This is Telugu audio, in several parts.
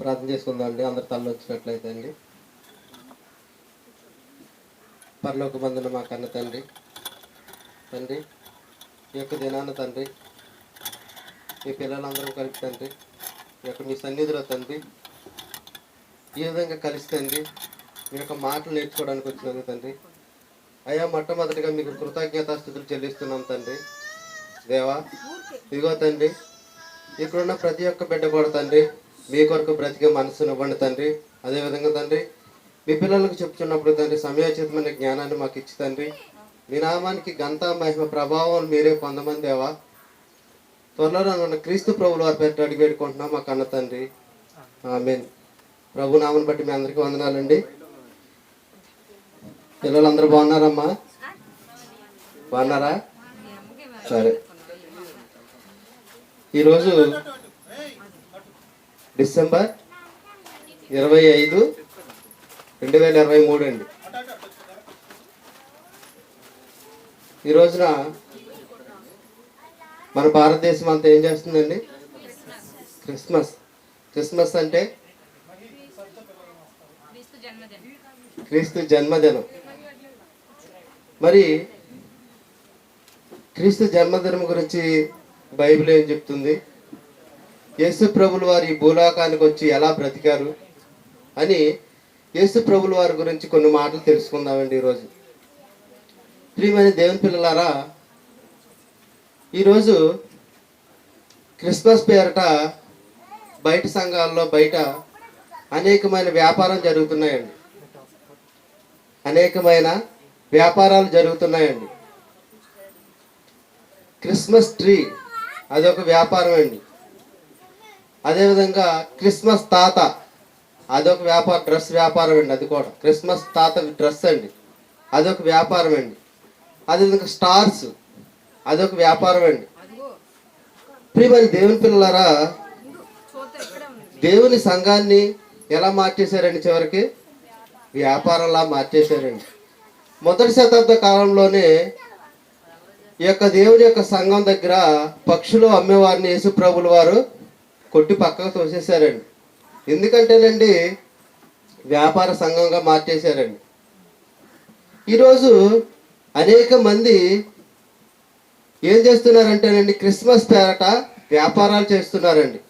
ప్రార్థన చేసుకుందామండి. అందరు తల్లు వచ్చినట్లయితే అండి. పర్లోక బంధున మా కన్న తండ్రి. తండ్రి ఈ యొక్క దినాన తండ్రి మీ పిల్లలందరూ కలిపి తండ్రి ఈ యొక్క మీ సన్నిధిలో తండ్రి ఈ విధంగా కలిసి తండ్రి మీ యొక్క మాటలు నేర్చుకోవడానికి వచ్చినందుకు తండ్రి. అయ్యా మొట్టమొదటిగా మీకు కృతజ్ఞతాస్థుతులు చెల్లిస్తున్నాం తండ్రి. దేవా ఇదిగో తండ్రి ఇక్కడున్న ప్రతి ఒక్క బిడ్డ కూడా తండ్రి మీ కొరకు బ్రతికే మనసును ఇవ్వండి తండ్రి. అదేవిధంగా తండ్రి మీ పిల్లలకు చెప్తున్నప్పుడు తండ్రి సమయోచితమైన జ్ఞానాన్ని మాకు ఇచ్చి తండ్రి. మీ నామానికి గంత మహిమ ప్రభావం మీరే పొందమని దేవా. త్వరలో నన్ను క్రీస్తు ప్రభులు వారి పేరు అడిగి పెట్టుకుంటున్నాం మా కన్న తండ్రి. మీన్ ప్రభు నామని బట్టి మీ అందరికీ వందనాలండి. పిల్లలందరూ బాగున్నారమ్మా? బాగున్నారా? సరే. ఈరోజు డిసెంబర్ ఇరవై ఐదు రెండు వేల ఇరవై మూడు అండి. ఈ రోజున మన భారతదేశం అంతా ఏం చేస్తుందండి? క్రిస్మస్. క్రిస్మస్ అంటే క్రీస్తు జన్మదినం. మరి క్రీస్తు జన్మదినం గురించి బైబిల్ ఏం చెప్తుంది? యేసు ప్రభులు వారి ఈ భూలోకానికి వచ్చి ఎలా బ్రతికారు అని యేసుప్రభులు వారి గురించి కొన్ని మాటలు తెలుసుకుందామండి ఈరోజు. ప్రియమైన దేవుని పిల్లలారా ఈరోజు క్రిస్మస్ పేరట బయట సంఘాల్లో బయట అనేకమైన వ్యాపారం జరుగుతున్నాయండి. అనేకమైన వ్యాపారాలు జరుగుతున్నాయండి. క్రిస్మస్ ట్రీ అదొక వ్యాపారం అండి అదేవిధంగా క్రిస్మస్ తాత అదొక వ్యాపార డ్రెస్ వ్యాపారం అండి అది కూడా. క్రిస్మస్ తాత డ్రెస్ అండి. అదొక వ్యాపారం అండి. అదేవిధంగా స్టార్స్ అదొక వ్యాపారం అండి. ప్రియమైన దేవుని పిల్లలారా దేవుని సంఘాన్ని ఎలా మార్చేశారండి చివరికి? వ్యాపారంలా మార్చేశారండి. మొదటి శతాబ్ద కాలంలోనే ఈ యొక్క దేవుని యొక్క సంఘం దగ్గర పక్షులు అమ్మేవారిని యేసు ప్రభుల వారు కొట్టి పక్కకు తోసేశారండి. ఎందుకంటేనండి వ్యాపార సంఘంగా మార్చేశారండి. ఈరోజు అనేక మంది ఏం చేస్తున్నారంటేనండి క్రిస్మస్ పేరట వ్యాపారాలు చేస్తున్నారండి.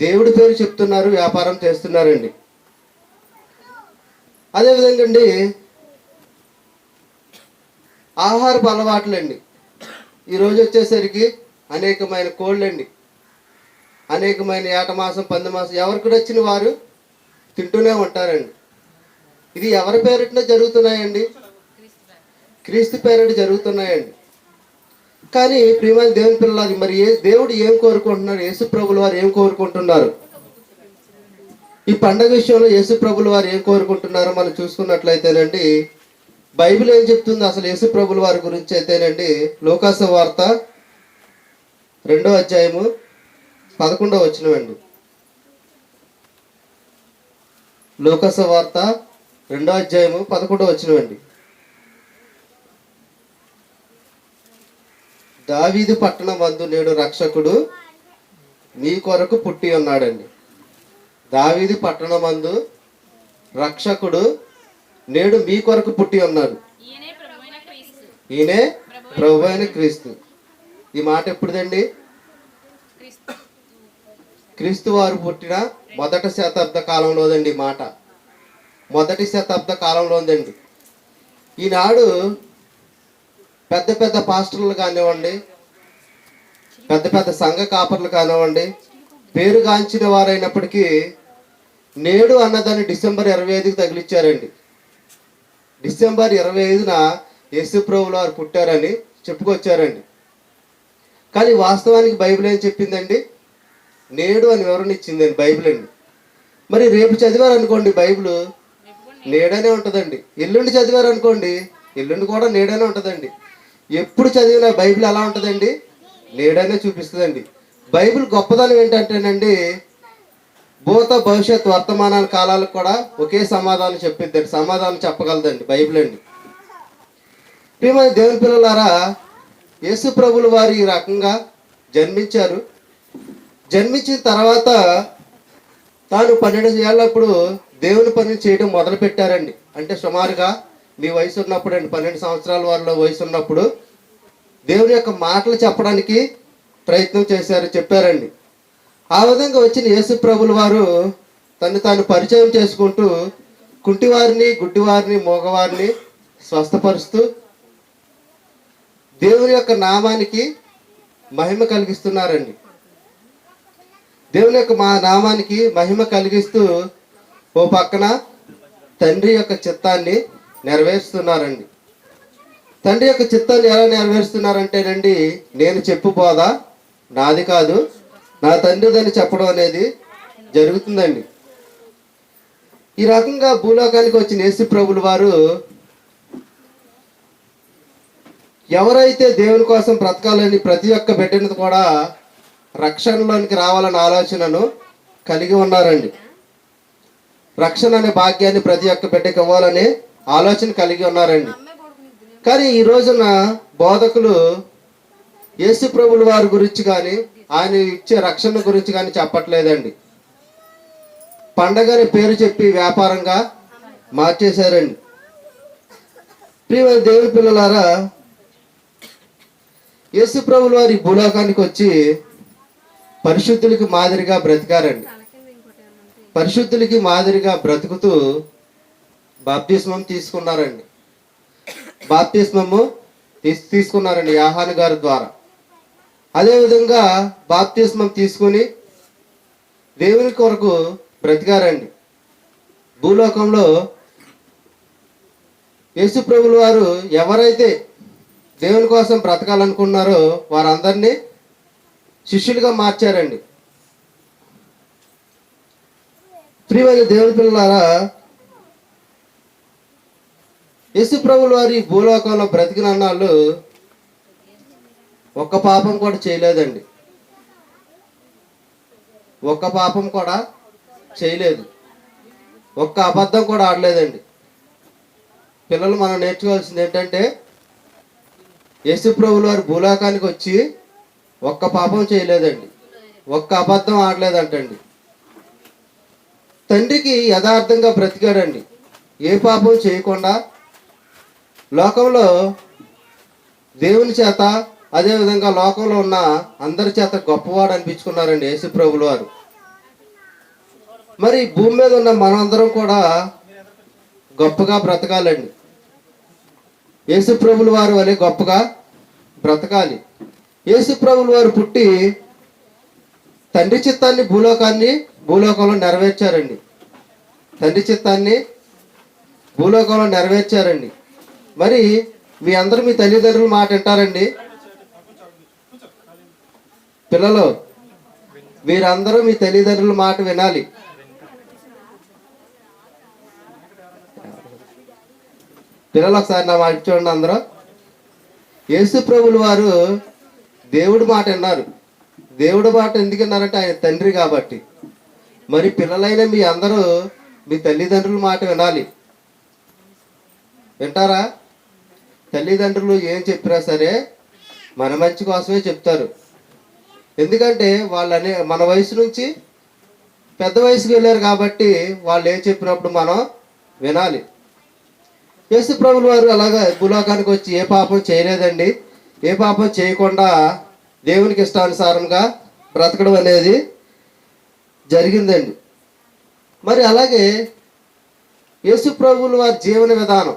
దేవుడి పేరు చెప్తున్నారు వ్యాపారం చేస్తున్నారండి. అదేవిధంగా అండి ఆహారపు అలవాట్లండి. ఈరోజు వచ్చేసరికి అనేకమైన కోళ్ళండి. అనేకమైన ఏట మాసం పంది మాసం ఎవరికి వచ్చిన వారు తింటూనే ఉంటారండి. ఇది ఎవరి పేరిట జరుగుతున్నాయండి? క్రీస్తు పేరిట జరుగుతున్నాయండి. కానీ ప్రియమైన దేవుని పిల్లలు మరి ఏ దేవుడు ఏం కోరుకుంటున్నారు? యేసు ప్రభులు వారు ఏం కోరుకుంటున్నారు? ఈ పండగ విషయంలో యేసు ప్రభులు వారు ఏం కోరుకుంటున్నారో మనం చూసుకున్నట్లయితేనండి బైబిల్ ఏం చెప్తుంది? అసలు యేసు ప్రభులు వారి గురించి అయితేనండి లోకాస వార్త రెండో అధ్యాయము పదకొండవ వచ్చినవండి లోకస వార్త రెండో అధ్యాయము పదకొండవ వచ్చినవండి దావీదు పట్టణం మందు నేడు రక్షకుడు మీ కొరకు పుట్టి ఉన్నాడండి. దావీదు పట్టణం మందు రక్షకుడు నేడు మీ కొరకు పుట్టి ఉన్నాడు. ఈయనే ప్రభువైన క్రీస్తు. ఈయనే ప్రభు అయిన క్రీస్తు. ఈ మాట ఎప్పుడుదండి? క్రీస్తు వారు పుట్టిన మొదటి శతాబ్ద కాలంలోదండి మాట. మొదటి శతాబ్ద కాలంలో ఉందండి ఈనాడు పెద్ద పెద్ద పాస్టర్లు కానివ్వండి పెద్ద పెద్ద సంఘ కాపర్లు కానివ్వండి పేరుగాంచిన వారైనప్పటికీ నేడు అన్నదాన్ని డిసెంబర్ ఇరవై ఐదుకి తగిలిచ్చారండి. డిసెంబర్ ఇరవై ఐదున యేసుప్రభులు వారు పుట్టారని చెప్పుకొచ్చారండి. కానీ వాస్తవానికి బైబిల్ ఏం చెప్పిందండి? నేడు అని వివరణ ఇచ్చిందండి బైబిల్ అండి. మరి రేపు చదివారు అనుకోండి బైబిల్? నేడనే ఉంటుందండి. ఎల్లుండి చదివారు అనుకోండి ఎల్లుండి కూడా నేడనే ఉంటుందండి. ఎప్పుడు చదివిన బైబిల్ ఎలా ఉంటుందండి? నేడనే చూపిస్తుందండి. బైబిల్ గొప్పదనం ఏంటంటేనండి భూత భవిష్యత్ వర్తమానాల కాలాలకు కూడా ఒకే సమాధానం చెప్పిద్దండి సమాధానం చెప్పగలదండి బైబిల్ అండి. ప్రియమైన దేవుని పిల్లలారా యేసు ప్రభులు వారు ఈ రకంగా జన్మించారు. జన్మించిన తర్వాత తాను పన్నెండు ఏళ్ళప్పుడు దేవుని పని చేయడం మొదలు పెట్టారండి అంటే సుమారుగా మీ వయసు ఉన్నప్పుడు అండి పన్నెండు సంవత్సరాల వారిలో వయసు ఉన్నప్పుడు దేవుని యొక్క మాటలు చెప్పడానికి ప్రయత్నం చేశారు చెప్పారండి. ఆ విధంగా వచ్చిన యేసు ప్రభుల వారు తను తాను పరిచయం చేసుకుంటూ కుంటివారిని గుడ్డివారిని మూగవారిని స్వస్థపరుస్తూ దేవుని యొక్క నామానికి మహిమ కలిగిస్తున్నారండి. దేవుని యొక్క మా నామానికి మహిమ కలిగిస్తూ ఓ పక్కన తండ్రి యొక్క చిత్తాన్ని నెరవేరుస్తున్నారండి. తండ్రి యొక్క చిత్తాన్ని ఎలా నెరవేరుస్తున్నారంటేనండి నేను చెప్పుపోదా నాది కాదు. నా తండ్రిదని చెప్పడం అనేది జరుగుతుందండి. ఈ రకంగా భూలోకానికి వచ్చిన యేసు ప్రభులు వారు ఎవరైతే దేవుని కోసం బ్రతకాలని ప్రతి ఒక్క బిడ్డను కూడా రక్షణలోనికి రావాలన్న ఆలోచనను కలిగి ఉన్నారండి. రక్షణ అనే భాగ్యాన్ని ప్రతి ఒక్క బిడ్డకి ఇవ్వాలనే ఆలోచన కలిగి ఉన్నారండి. కానీ ఈ రోజున బోధకులు యేసు ప్రభుల వారి గురించి కానీ ఆయన ఇచ్చే రక్షణ గురించి కానీ చెప్పట్లేదండి. పండగని పేరు చెప్పి వ్యాపారంగా మార్చేశారండి. ప్రియమైన దేవుని పిల్లలారా యేసు ప్రభుల వారి భూలోకానికి వచ్చి పరిశుద్ధులకి మాదిరిగా బ్రతికారండి. పరిశుద్ధులకి మాదిరిగా బ్రతుకుతూ బాప్తిస్మం తీసుకున్నారండి. బాప్తిస్మము తీసుకున్నారండి యాహాను గారి ద్వారా. అదేవిధంగా బాప్తిస్మం తీసుకుని దేవుని కొరకు బ్రతికారండి. భూలోకంలో యేసుప్రభులు వారు ఎవరైతే దేవుని కోసం బ్రతకాలనుకున్నారో వారందరినీ శిష్యులుగా మార్చారండి. ప్రియమైన దేవుని పిల్లలారా యేసు వారి భూలోకంలో బ్రతికిన అన్నాళ్ళు ఒక్క పాపం కూడా చేయలేదండి. ఒక్క పాపం కూడా చేయలేదు. ఒక్క అబద్ధం కూడా ఆడలేదండి. పిల్లలు మనం నేర్చుకోవాల్సింది ఏంటంటే యేసు వారి భూలోకానికి వచ్చి ఒక్క పాపం చేయలేదండి. ఒక్క అబద్ధం ఆడలేదంటండి. తండ్రికి యథార్థంగా బ్రతికాడండి. ఏ పాపం చేయకుండా లోకంలో దేవుని చేత అదేవిధంగా లోకంలో ఉన్న అందరి చేత గొప్పవాడు అనిపించుకున్నారండి యేసు ప్రభులు వారు. మరి భూమి మీద ఉన్న మనందరం కూడా గొప్పగా బ్రతకాలండి. యేసు ప్రభులు వారు వలె గొప్పగా బ్రతకాలి. యేసు ప్రభులు వారు పుట్టి తండ్రి చిత్తాన్ని భూలోకాన్ని భూలోకంలో నెరవేర్చారండి. తండ్రి చిత్తాన్ని భూలోకంలో నెరవేర్చారండి. మరి మీ అందరూ మీ తల్లిదండ్రుల మాట వింటారండి. పిల్లలు మీరందరూ మీ తల్లిదండ్రుల మాట వినాలి. పిల్లలు ఒకసారి నా మాట చూడండి అందరూ. యేసు ప్రభులు వారు దేవుడి మాట విన్నారు దేవుడి మాట ఎందుకు ఆయన తండ్రి కాబట్టి. మరి పిల్లలైన మీ అందరూ మీ తల్లిదండ్రుల మాట వినాలి. వింటారా? తల్లిదండ్రులు ఏం చెప్పినా సరే మన మంచి కోసమే చెప్తారు. ఎందుకంటే వాళ్ళనే మన వయసు నుంచి పెద్ద వయసుకి వెళ్ళారు కాబట్టి వాళ్ళు ఏం చెప్పినప్పుడు మనం వినాలి. యేసు ప్రభులు వారు అలాగా భూలోకానికి వచ్చి ఏ పాపం చేయలేదండి. ఏ పాపం చేయకుండా దేవునికి ఇష్టానుసారంగా బ్రతకడం అనేది జరిగిందండి. మరి అలాగే యేసు ప్రభుల వారి జీవన విధానం.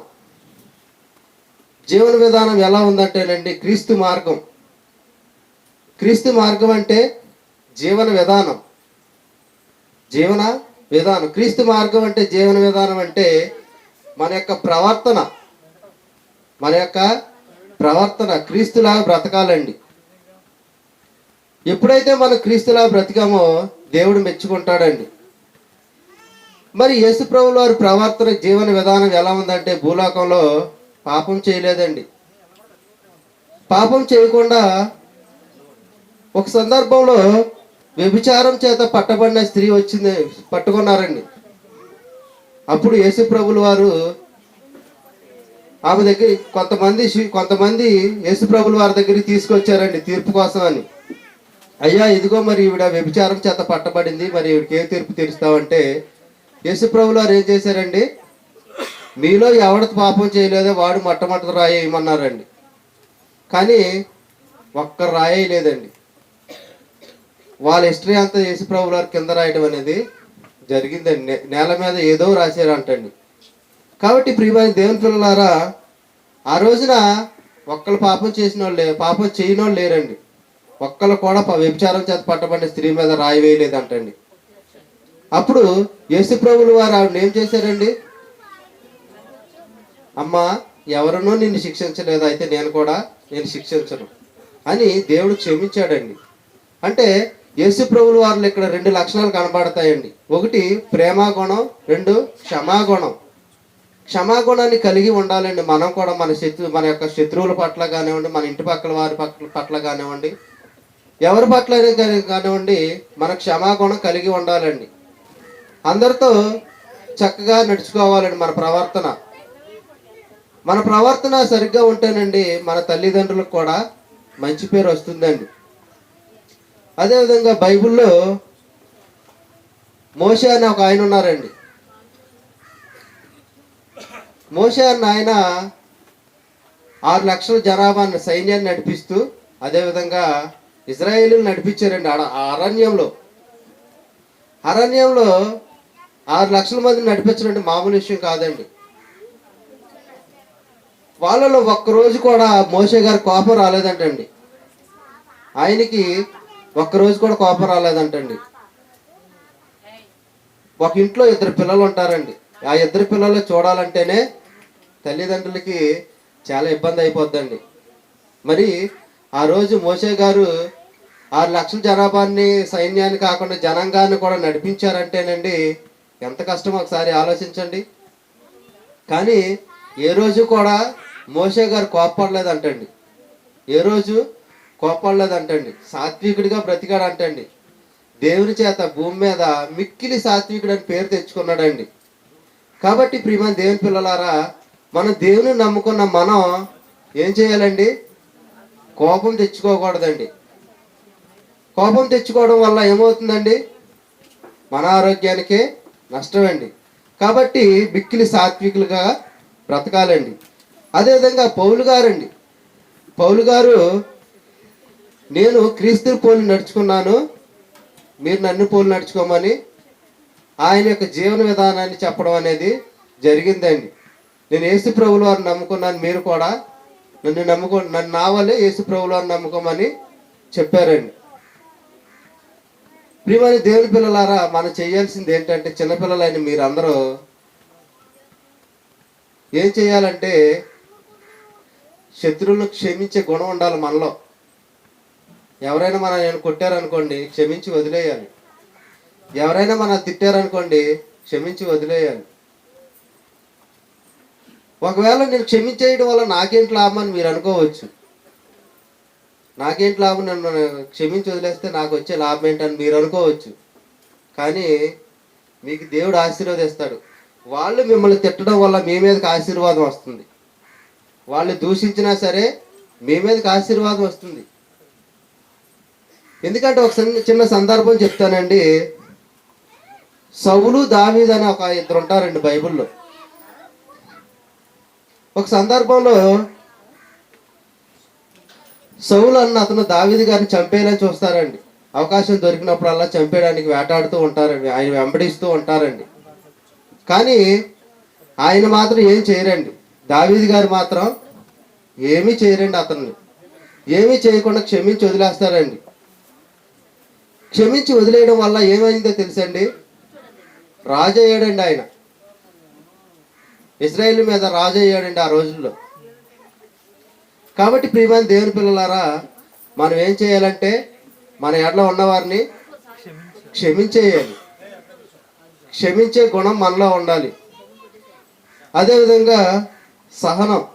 జీవన విధానం ఎలా ఉందంటేనండి క్రీస్తు మార్గం. క్రీస్తు మార్గం అంటే జీవన విధానం. జీవన విధానం. క్రీస్తు మార్గం అంటే జీవన విధానం అంటే మన యొక్క ప్రవర్తన మన యొక్క ప్రవర్తన క్రీస్తులాగా బ్రతకాలండి. ఎప్పుడైతే మనం క్రీస్తులా బ్రతికామో దేవుడు మెచ్చుకుంటాడండి. మరి యేసుప్రభుల వారి ప్రవర్తన జీవన విధానం ఎలా ఉందంటే భూలోకంలో పాపం చేయలేదండి. పాపం చేయకుండా ఒక సందర్భంలో వ్యభిచారం చేత పట్టబడిన స్త్రీ వచ్చింది పట్టుకున్నారండి. అప్పుడు యేసుప్రభుల వారు ఆమె దగ్గర కొంతమంది కొంతమంది యేసుప్రభుల వారి దగ్గరికి తీసుకొచ్చారండి తీర్పు కోసం అని. అయ్యా ఇదిగో మరి ఈవిడ వ్యభిచారం చేత పట్టబడింది. మరి ఈవిడికి ఏ తీర్పు తీరుస్తామంటే యేసుప్రభులు వారు ఏం చేశారండి? మీలో ఎవడ పాపం చేయలేదో వాడు మొట్టమొదటి రాయేయమన్నారండి కానీ ఒక్క రాయలేదండి వాళ్ళ హిస్టరీ అంతా యేసుప్రభుల వారి కింద రాయడం అనేది జరిగిందండి. నే- నేల మీద ఏదో రాశారంటండి. కాబట్టి ప్రియమైన దేవుని పిల్లలారా ఆ రోజున ఒక్కళ్ళు పాపం చేసిన వాళ్ళే పాపం చేయని వాళ్ళు లేరండి. ఒక్కళ్ళు కూడా ప- వ్యభిచారం చేత పట్టబడిన స్త్రీ మీద రాయి వేయలేదంటండి. అప్పుడు యేసుప్రభులు వారు ఆవిడ ఏం చేశారండి? అమ్మా ఎవరునో నిన్ను శిక్షించలేదు అయితే నేను కూడా నేను శిక్షించను అని దేవుడు క్షమించాడండి. అంటే యేసు ప్రభుల వారిలో ఇక్కడ రెండు లక్షణాలు కనబడతాయండి. ఒకటి ప్రేమాగుణం రెండు క్షమాగుణం. క్షమాగుణాన్ని కలిగి ఉండాలండి. మనం కూడా మన శత్రు మన యొక్క శత్రువుల పట్ల కానివ్వండి మన ఇంటి పక్కల వారి పట్ల పట్ల కానివ్వండి ఎవరి పట్ల అయినా కాని- కానివ్వండి మన క్షమాగుణం కలిగి ఉండాలండి. అందరితో చక్కగా నడుచుకోవాలండి మన ప్రవర్తన. మన ప్రవర్తన సరిగ్గా ఉంటేనండి మన తల్లిదండ్రులకు కూడా మంచి పేరు వస్తుందండి. అదేవిధంగా బైబిల్లో మోసే అనే ఒక ఆయన ఉన్నారండి. మోసే అన్న ఆయన ఆరు లక్షల జనాభాను సైన్యాన్ని నడిపిస్తూ అదేవిధంగా ఇజ్రాయేలు నడిపించారండి ఆడ ఆ అరణ్యంలో. అరణ్యంలో ఆరు లక్షల మందిని నడిపించడం మామూలు విషయం కాదండి. వాళ్ళలో ఒక్కరోజు కూడా మోషే గారు కోపం రాలేదంటండి. ఆయనకి ఒక్కరోజు కూడా కోపం రాలేదంటండి. ఒక ఇంట్లో ఇద్దరు పిల్లలు ఉంటారండి. ఆ ఇద్దరు పిల్లలు చూడాలంటేనే తల్లిదండ్రులకి చాలా ఇబ్బంది అయిపోద్దండి. మరి ఆ రోజు మోషే గారు ఆరు లక్షల జనాభాన్ని సైన్యాన్ని కాకుండా జనాంగాన్ని కూడా నడిపించారంటేనండి ఎంత కష్టం ఒకసారి ఆలోచించండి. కానీ ఏ రోజు కూడా మోషే గారు కోప్పడలేదంటండి. ఏ రోజు కోప్పడలేదంటండి. సాత్వికుడిగా బ్రతికాడంటండి. దేవుని చేత భూమి మీద మిక్కిలి సాత్వికుడు అని పేరు తెచ్చుకున్నాడండి. కాబట్టి ప్రియమైన దేవుని పిల్లలారా మనం దేవుని నమ్ముకున్న మనం ఏం చేయాలండి? కోపం తెచ్చుకోకూడదండి. కోపం తెచ్చుకోవడం వల్ల ఏమవుతుందండి? మన ఆరోగ్యానికే నష్టమండి. కాబట్టి బిక్కిలి సాత్వికులుగా బ్రతకాలండి. అదేవిధంగా పౌలు గారండి. పౌలు గారు నేను క్రీస్తు పోలి నడుచుకున్నాను మీరు నన్ను పోలి నడుచుకోమని ఆయన యొక్క జీవన విధానాన్ని చెప్పడం అనేది జరిగిందండి. నేను యేసు ప్రభులు వారిని నమ్ముకున్నాను మీరు కూడా. నన్ను నమ్ముకో నన్ను నా వల్లే యేసు ప్రభులు వారిని నమ్ముకోమని చెప్పారండి. ప్రియమైన దేవుని పిల్లలారా మనం చేయాల్సింది ఏంటంటే చిన్నపిల్లలైన మీరందరూ ఏం చేయాలంటే శత్రువులను క్షమించే గుణం ఉండాలి మనలో. ఎవరైనా మన నేను కొట్టారనుకోండి క్షమించి వదిలేయాలి. ఎవరైనా మన తిట్టారనుకోండి క్షమించి వదిలేయాలి. ఒకవేళ నేను క్షమించేయడం వల్ల నాకేంటి లాభం అని మీరు అనుకోవచ్చు. నాకేంటి లాభం నన్ను క్షమించి వదిలేస్తే నాకు వచ్చే లాభం ఏంటని మీరు అనుకోవచ్చు. కానీ మీకు దేవుడు ఆశీర్వదిస్తాడు. వాళ్ళు మిమ్మల్ని తిట్టడం వల్ల మీ మీదకి ఆశీర్వాదం వస్తుంది. వాళ్ళు దూషించినా సరే మీ మీదకి ఆశీర్వాదం వస్తుంది. ఎందుకంటే ఒక చిన్న- చిన్న సందర్భం చెప్తానండి. సౌలు దావీద్ అని ఒక ఇద్దరు ఉంటారండి బైబిల్లో. ఒక సందర్భంలో సౌలు అన్న అతను దావీద్ గారిని చంపేయాలని చూస్తారండి. అవకాశం దొరికినప్పుడల్లా చంపేయడానికి వేటాడుతూ ఉంటారండి ఆయన వెంబడిస్తూ ఉంటారండి. కానీ ఆయన మాత్రం ఏం చేయరండి. దావీద్ గారు మాత్రం ఏమీ చేయరండి అతన్ని. ఏమీ చేయకుండా క్షమించి వదిలేస్తారండి. క్షమించి వదిలేయడం వల్ల ఏమైందో తెలుసండి? రాజయ్యాడండి ఆయన? ఇజ్రాయేల్ మీద రాజయ్యాడండి ఆ రోజుల్లో? కాబట్టి ప్రియమైన దేవుని పిల్లలారా మనం ఏం చేయాలంటే మన ఎడలో ఉన్నవారిని క్షమించేయాలి. క్షమించే గుణం మనలో ఉండాలి. అదేవిధంగా సహనం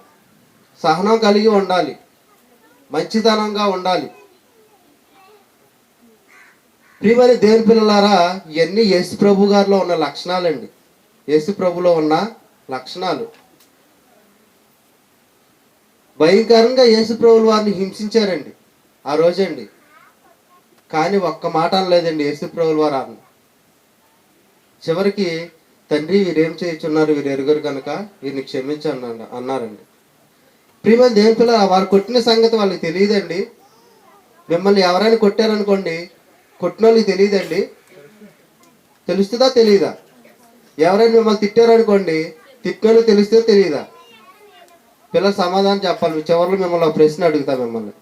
సహనం కలిగి ఉండాలి. మంచితనంగా ఉండాలి. ప్రియమైన దేవుని పిల్లలారా ఇవన్నీ యేసు ప్రభు గారిలో ఉన్న లక్షణాలండి. యేసు ప్రభులో ఉన్న లక్షణాలు. భయంకరంగా యేసు ప్రభులు వారిని హింసించారండి ఆ రోజండి. కానీ ఒక్క మాట అనలేదండి యేసు ప్రభుల వారు అన్న చివరికి తండ్రి వీరేం చేయించున్నారు? వీరు ఎరుగరు కనుక వీరిని క్షమించండి అన్నారండి. ప్రియమైన దేవుని పిల్ల వారు కొట్టిన సంగతి వాళ్ళకి తెలియదండి. మిమ్మల్ని ఎవరైనా కొట్టారనుకోండి కొట్టిన వాళ్ళకి తెలియదండి తెలుస్తుందా తెలియదా ఎవరైనా మిమ్మల్ని తిట్టారనుకోండి తిట్టినోళ్ళు వాళ్ళకి తెలుస్తుందో తెలియదా పిల్లలు సమాధానం చెప్పాలి చివరిలో మిమ్మల్ని ప్రశ్న అడుగుతా మిమ్మల్ని.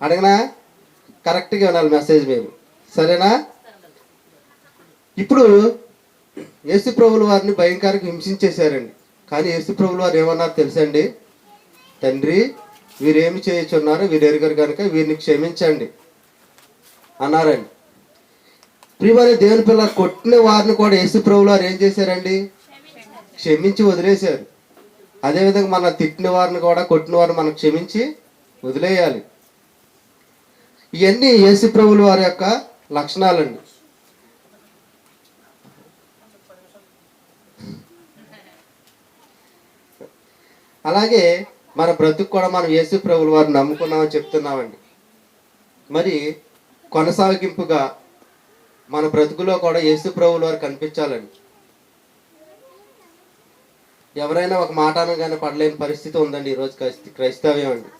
అడగనా? కరెక్ట్గా వినాలి మెసేజ్ మేము సరేనా? ఇప్పుడు యేసు ప్రభుల వారిని భయంకరంగా హింసించేశారండి. కానీ యేసు ప్రభుల వారు ఏమన్నారు తెలుసండి తండ్రి వీరేమి చేయుచున్నారు వీరు ఎరుగరు కనుక వీరిని క్షమించండి. అన్నారండి. ప్రియమని దేవుని పిల్ల కొట్టిన వారిని కూడా యేసు ప్రభుల వారు ఏం చేశారండి? క్షమించి వదిలేశారు. అదేవిధంగా మన తిట్టిన వారిని కూడా కొట్టిన వారిని మనం క్షమించి వదిలేయాలి. ఇవన్నీ యేసు ప్రభుల వారి యొక్క లక్షణాలండి. అలాగే మన బ్రతుకు కూడా మనం యేసు ప్రభుల వారిని నమ్ముకున్నామని చెప్తున్నామండి. మరి కొనసాగింపుగా మన బ్రతుకులో కూడా యేసు ప్రభుల వారు కనిపించాలండి. ఎవరైనా ఒక మాట అనగానే పడలేని పరిస్థితి ఉందండి ఈరోజు క్రైస్త క్రైస్తవ్యం అండి.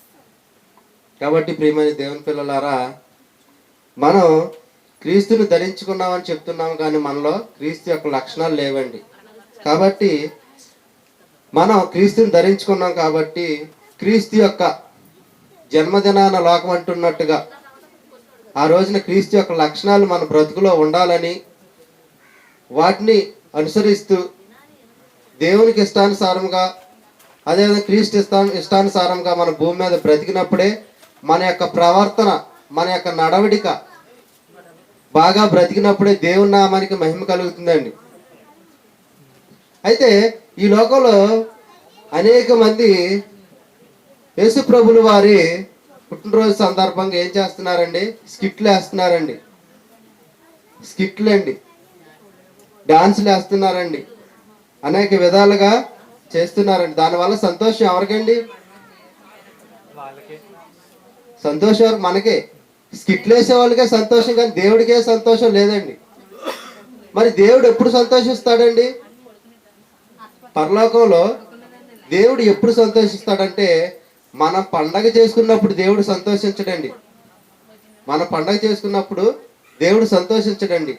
కాబట్టి ప్రియమైన దేవుని పిల్లలారా మనం క్రీస్తుని ధరించుకున్నామని చెప్తున్నాం కానీ మనలో క్రీస్తు యొక్క లక్షణాలు లేవండి. కాబట్టి మనం క్రీస్తుని ధరించుకున్నాం కాబట్టి క్రీస్తు యొక్క జన్మదినాన లోకం అంటున్నట్టుగా ఆ రోజున క్రీస్తు యొక్క లక్షణాలు మన బ్రతుకులో ఉండాలని వాటిని అనుసరిస్తూ దేవునికి ఇష్టానుసారంగా అదేవిధంగా క్రీస్తు ఇష్టా ఇష్టానుసారంగా మన భూమి మీద బ్రతికినప్పుడే మన యొక్క ప్రవర్తన మన యొక్క నడవడిక బాగా బ్రతికినప్పుడే దేవుని నామానికి మహిమ కలుగుతుందండి. అయితే ఈ లోకంలో అనేక మంది యేసు ప్రభులు వారి పుట్టినరోజు సందర్భంగా ఏం చేస్తున్నారండి? స్కిట్లు వేస్తున్నారండి. స్కిట్లు అండి డాన్సులు వేస్తున్నారండి. అనేక విధాలుగా చేస్తున్నారండి. దానివల్ల సంతోషం ఎవరికండి? సంతోషం మనకే. స్కిట్లు వేసే వాళ్ళకే సంతోషం కానీ దేవుడికే సంతోషం లేదండి. మరి దేవుడు ఎప్పుడు సంతోషిస్తాడండి? పరలోకంలో దేవుడు ఎప్పుడు సంతోషిస్తాడంటే మనం పండగ చేసుకున్నప్పుడు దేవుడు సంతోషించడండి. మన పండగ చేసుకున్నప్పుడు దేవుడు సంతోషించడండి.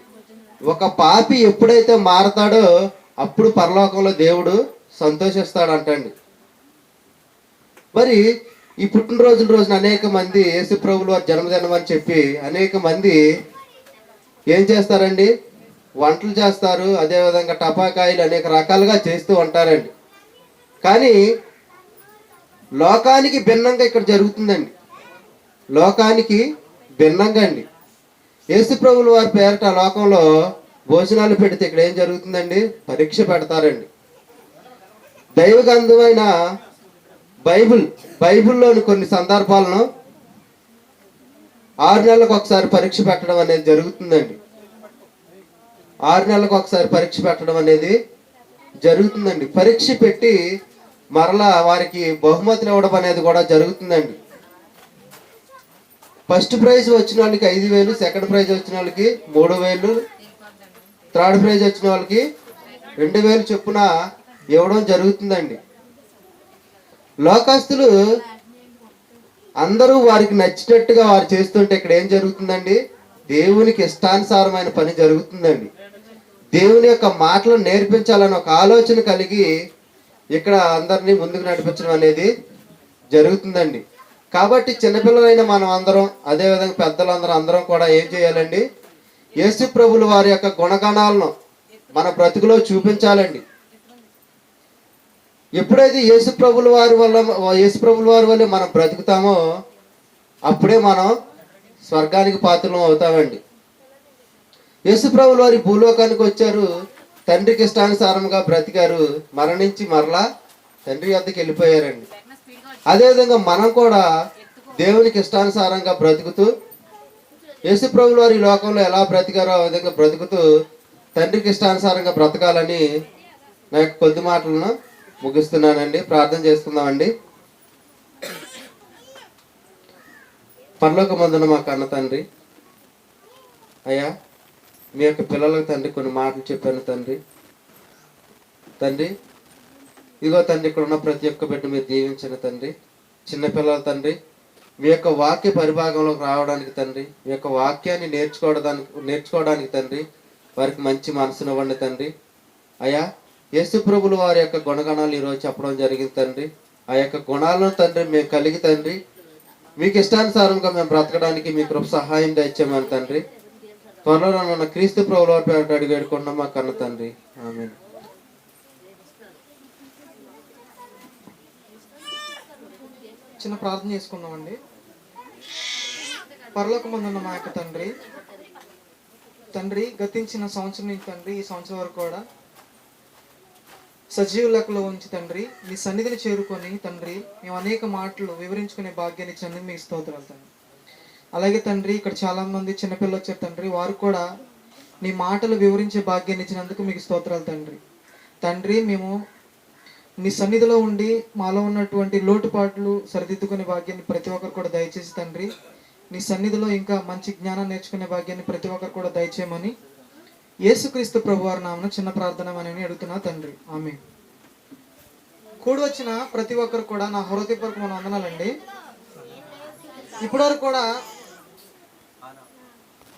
ఒక పాపి ఎప్పుడైతే మారతాడో అప్పుడు పరలోకంలో దేవుడు సంతోషిస్తాడంటండి. మరి ఈ పుట్టినరోజుల రోజున అనేక మంది యేసు ప్రభులు వారి జన్మదినం అని చెప్పి అనేక మంది ఏం చేస్తారండి? వంటలు చేస్తారు అదేవిధంగా టపాకాయలు అనేక రకాలుగా చేస్తూ ఉంటారండి. కానీ లోకానికి భిన్నంగా ఇక్కడ జరుగుతుందండి. లోకానికి భిన్నంగా అండి. యేసు ప్రభులు వారి పేరట లోకంలో భోజనాలు పెడితే ఇక్కడ ఏం జరుగుతుందండి? పరీక్ష పెడతారండి. దైవగంధమైన బైబిల్ బైబిల్లోని కొన్ని సందర్భాలను ఆరు నెలలకు ఒకసారి పరీక్ష పెట్టడం అనేది జరుగుతుందండి. ఆరు నెలలకు ఒకసారి పరీక్ష పెట్టడం అనేది జరుగుతుందండి. పరీక్ష పెట్టి మరలా వారికి బహుమతులు ఇవ్వడం అనేది కూడా జరుగుతుందండి. ఫస్ట్ ప్రైజ్ వచ్చిన వాళ్ళకి ఐదు వేలు సెకండ్ ప్రైజ్ వచ్చిన వాళ్ళకి మూడు వేలు థర్డ్ ప్రైజ్ వచ్చిన వాళ్ళకి రెండు వేలు చొప్పున ఇవ్వడం జరుగుతుందండి. లోకస్తులు అందరూ వారికి నచ్చినట్టుగా వారు చేస్తుంటే ఇక్కడ ఏం జరుగుతుందండి? దేవునికి ఇష్టానుసారమైన పని జరుగుతుందండి. దేవుని యొక్క మాటలు నేర్పించాలని ఒక ఆలోచన కలిగి ఇక్కడ అందరినీ ముందుకు నడిపించడం అనేది జరుగుతుందండి. కాబట్టి చిన్నపిల్లలైన మనం అందరం అదేవిధంగా పెద్దలందరం అందరం కూడా ఏం చేయాలండి? యేసు ప్రభులు వారి యొక్క గుణగణాలను మన బ్రతుకులో చూపించాలండి. ఎప్పుడైతే యేసు ప్రభుల వారి వల్ల యేసు ప్రభుల వారి వల్ల మనం బ్రతుకుతామో అప్పుడే మనం స్వర్గానికి పాత్రలం అవుతామండి. యేసు ప్రభుల వారి భూలోకానికి వచ్చారు. తండ్రికి ఇష్టానుసారంగా బ్రతికారు మరణించి మరలా తండ్రి వద్దకు వెళ్ళిపోయారండి. అదేవిధంగా మనం కూడా దేవునికి ఇష్టానుసారంగా బ్రతుకుతూ యేసు ప్రభుల వారి ఈ లోకంలో ఎలా బ్రతికారో ఆ విధంగా బ్రతుకుతూ తండ్రికి ఇష్టానుసారంగా బ్రతకాలని నా యొక్క కొద్ది మాటలను ముగిస్తున్నానండి. ప్రార్థన చేసుకుందామండి. పరలోక మందున మా కన్న తండ్రి. అయ్యా మీ యొక్క పిల్లలకు తండ్రి కొన్ని మాటలు చెప్పాను తండ్రి. తండ్రి ఇదిగో తండ్రి ఇక్కడ ఉన్న ప్రతి ఒక్క బిడ్డ మీరు దీవించిన తండ్రి. చిన్నపిల్లల తండ్రి మీ యొక్క వాక్య పరిభాగంలోకి రావడానికి తండ్రి మీ యొక్క వాక్యాన్ని నేర్చుకోవడానికి నేర్చుకోవడానికి తండ్రి వారికి మంచి మనసునివ్వండి తండ్రి. అయా యేసుప్రభులు వారి యొక్క గుణగణాలు ఈరోజు చెప్పడం జరిగింది తండ్రి. ఆ యొక్క గుణాలను తండ్రి మేము కలిగి తండ్రి మీకు ఇష్టానుసారంగా మేము బ్రతకడానికి మీ కృప సహాయం తెచ్చామని తండ్రి. మరణ క్రీస్తు ప్రభుల వారి పేరిట అడిగి మా కన్న తండ్రి. ఆమె చిన్న ప్రార్థన చేసుకుందామండి. పరలోకమందున్న మా యొక్క తండ్రి. తండ్రి గతించిన సంవత్సరం నుంచి తండ్రి ఈ సంవత్సరం వరకు కూడా సజీవ లెక్కలో ఉంచి తండ్రి మీ సన్నిధిని చేరుకొని తండ్రి మేము అనేక మాటలు వివరించుకునే భాగ్యాన్ని ఇచ్చినందుకు మీకు స్తోత్రాలు తండ్రి. అలాగే తండ్రి ఇక్కడ చాలామంది చిన్నపిల్లలు వచ్చారు తండ్రి. వారు కూడా నీ మాటలు వివరించే భాగ్యాన్ని ఇచ్చినందుకు మీకు స్తోత్రాలు తండ్రి. తండ్రి మేము నీ సన్నిధిలో ఉండి మాలో ఉన్నటువంటి లోటుపాట్లు సరిదిద్దుకునే భాగ్యాన్ని ప్రతి ఒక్కరు కూడా దయచేసి తండ్రి నీ సన్నిధిలో ఇంకా మంచి జ్ఞానం నేర్చుకునే భాగ్యాన్ని ప్రతి ఒక్కరు కూడా దయచేయమని యేసుక్రీస్తు ప్రభు వారి నామన చిన్న ప్రార్థన అని అడుగుతున్నా తండ్రి. ఆమె కూడి వచ్చిన ప్రతి ఒక్కరు కూడా నా హృదయపూర్వక మన వందనాలండి ఇప్పటివరకు కూడా